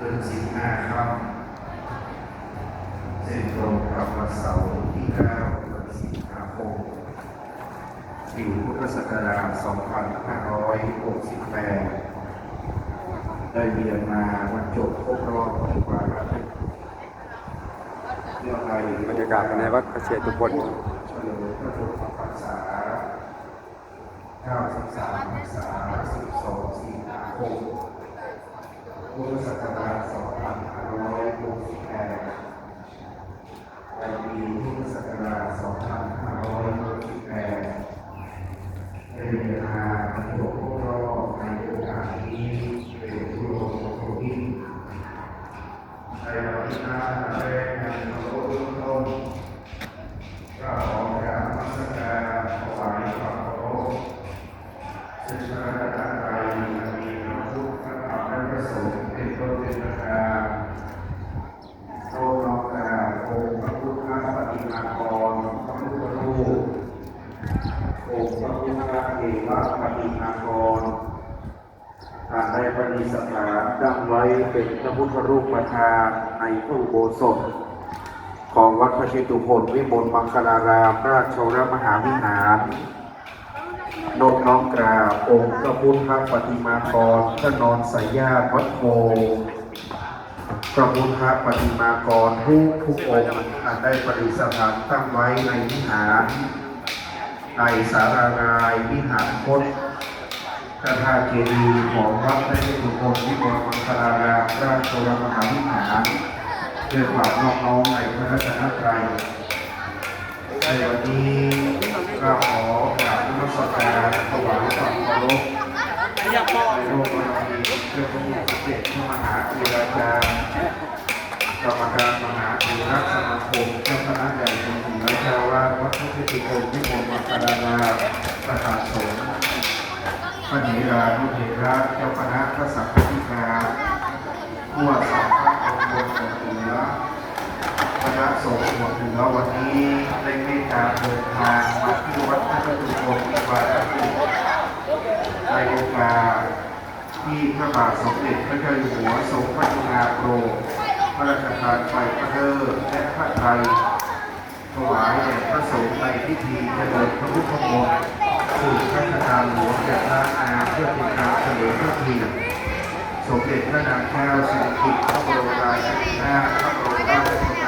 เดือนสิบห้าค่ำเส้นตรงกับวันเสาร์ที่เก้าสิงหาคมปีพุทธศักราช2568 ได้เรียนมาวันจบครบรอบที่วาระเรื่องอะไรบรรยากาศภายในวัดพระเชตุพนเฉลิมพระชนมพรรษา93พรรษา12สิงหาคมพุทธ ศักราช2568ในปีพุทธศักราช2568ได้เรียนมาวันจบครบรอบในโอกาสนี้เป็นผู้ลงโทษที่ในวันที่ห้าแรกในพระโลกต้นก็ขอกราบนมัสการถวายความเคารพซึ่งพระรัตนตรัย พุทธเทวปฏิมากรทางได้ประดิษฐานตั้งไว้เป็นพระพุทธรูปประธานในพระอุโบสถ ของวัดพระเชตุพนวิมลมังคลารามราชวรมหาวิหารนบน้อมกราบองค์พระพุทธปฏิมากรพระนอนสายญาติวัดโพพระพุทธปฏิมากรทุกทุกองค์อันได้ประดิษฐานตั้งไว้ในวิหาร ในสารารายวิหารคตพระธาตุเจดีย์ของวัดพระเชตุพนวิมลมังคลารามราชวรมหาวิหารด้วยความนอบน้อมในพระรัตนตรัยในวันนี้ก็ขอกราบนมัสการถวายความเคารพในโลกบารมีเพื่อพระผู้สำเร็จพระมหาธีราจารย์กรรมการมหาธีรสมาคมเจ้าคณะใหญ่เป็นถึงและเจ้าวาดวัดพระพุทธโฆวิมลมังคลาราประธานสงฆ์พระเถรานุเถระเจ้าคณะพระสังฆธิกาผู้ว่าสังฆองค์บนของเหนือคณะสงฆ์หัวเหนือวันนี้ได้เมตตาเดินทางมาที่วัดพระจุลพงศ์วาระสิในโอกาสที่พระบาทสมเด็จพระเจ้าอยู่หัวทรงพระกรุณาโปรดพระราชทานไฟพระเดอร์และพระไตร วายแด่พระสงฆ์ในพิธีเจริญพระพุทธมนต์สู่พระราชทานหลวงจาก่พระอาเพื่อเป็นการเฉลิมพระเกียรติสมเด็จพระนางเจ้าสิริกิติ์พระบรมราชินีนาถพระบรมราชชนนีพันปีหลวงในโอกาส